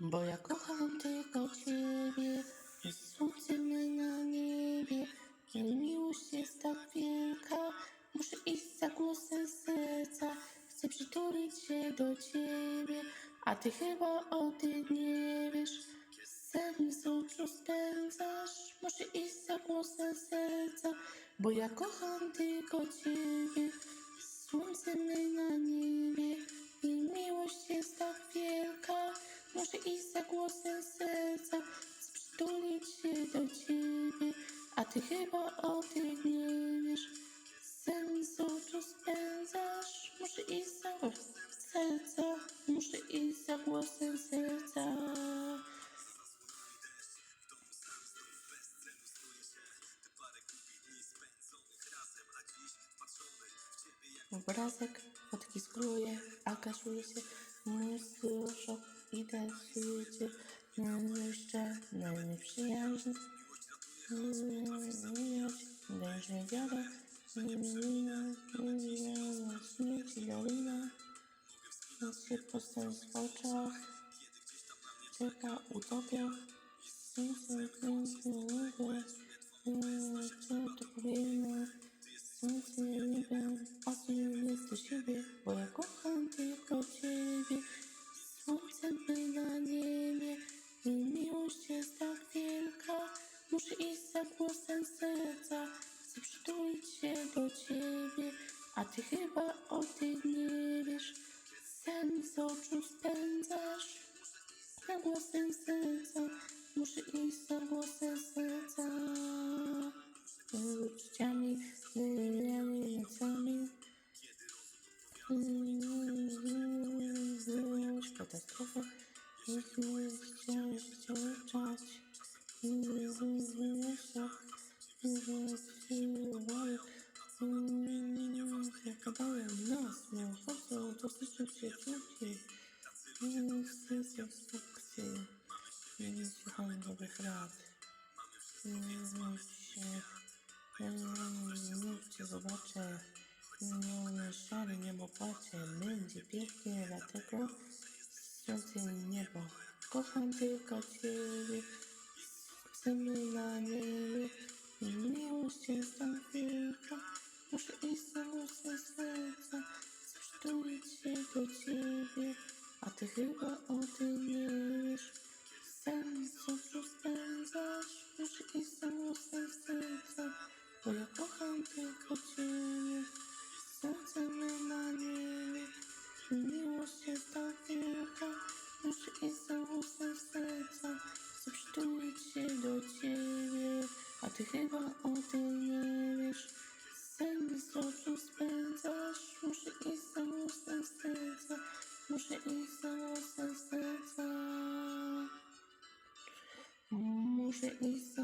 Bo ja kocham tylko Ciebie, jest słońcem na niebie. I miłość jest tak wielka, muszę iść za głosem serca. Chcę przytulić się do Ciebie, a Ty chyba o tym nie wiesz. Sen z oczu spędzasz, muszę iść za głosem serca, bo ja kocham tylko Ciebie. Głosem serca, przytulić się do Ciebie, a Ty chyba o tym nie wiesz. Sen z oczu spędzasz, muszę iść za głosem serca, muszę iść za głosem serca. Obrazek fotki skruje, a kaszuje się, mózg szok i. No jeszcze najprzyjaźń, miłość, dajże wiarę, miła, miła, śmierć i dolina. Noc się postęp w oczach, czeka utopia, słońce piękne niebo, co to powinno. Słońce niebem, a Ty chyba o tym nie wiesz. Sen z oczu spędzasz, za głosem serca, muszę iść za głosem serca. Uczuciami, wymieniami, nocami. Miłość, katastrofa. Miłość, chciałeś, chciałeś czać. Miłość, miłość, chodzą, dosyć przyjaciółki. Miłość, satysfakcję. Miłość, słuchanie dobrych rad. Miłość się, miłość cię zobaczę. Miłość, szare niebo płacze, będzie pięknie, dlatego i niebo. Kocham tylko Ciebie, chcemy na niebie. Miłość jest tak wielka, muszę iść za serca, przytulić się do Ciebie, a Ty chyba o tym nie wiesz. Sen z oczu spędzasz, iść za głosem serca, bo ja kocham tylko Ciebie. Serce my na niebie, i miłość jest tak wielka, iść za głosem serca, chcę przytulić się do Ciebie, a Ty chyba o tym nie wiesz. Sen z oczu spędzasz, muszę iść za głosem serca, muszę iść za głosem serca. Muszę iść za